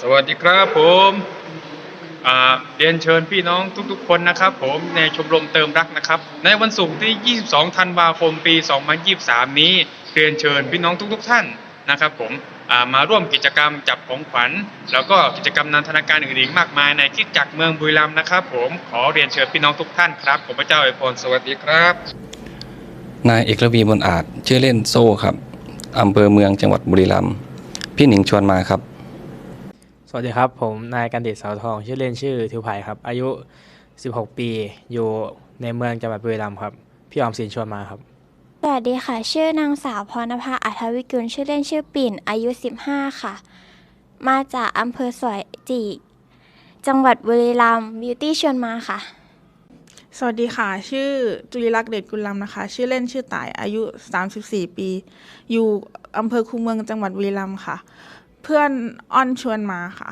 สวัสดีครับผมเรียนเชิญพี่น้องทุกๆ คนนะครับ ผมในชมรมเติมรักนะครับ ในวันศุกร์ที่ 22 ธันวาคม ปี 2023 นี้เรียนเชิญพี่น้องทุก ๆ ท่านนะครับ ผมมาร่วมกิจกรรมจับของขวัญ แล้วก็กิจกรรมนันทนาการอื่นๆมากมายในคิดจักรเมืองบุรีรัมย์นะครับ ผมขอเรียนเชิญพี่น้องทุกท่านครับผมพระเจ้าอวยพรสวัสดีครับ นายเอกรวีบนอาจชื่อเล่นโซ่ครับอำเภอเมืองจังหวัดบุรีรัมย์พี่หนิงชวนมาครับ วัสดีครับ ผมนายกันเดชสาวทอง ชื่อเล่นชื่อทิวไผ่ครับ อายุ 16 ปี อยู่ในเมืองจังหวัดบุรีรัมย์ครับ พี่ออมสินชวนมาครับ สวัสดีค่ะ ชื่อนางสาวพรณภาอัธวิกุล ชื่อเล่นชื่อปิ่น อายุ 15 ค่ะ มาจากอำเภอสวยจีกจังหวัดบุรีรัมย์ บิวตี้ชวนมาค่ะ สวัสดีค่ะ ชื่อจุลิลักษณ์เดชกุลลำนะคะ ชื่อเล่นชื่อต่าย อายุ 34 ปี อยู่อำเภอคูเมืองจังหวัดบุรีรัมย์ค่ะ เพื่อนอ้อนชวนมาค่ะ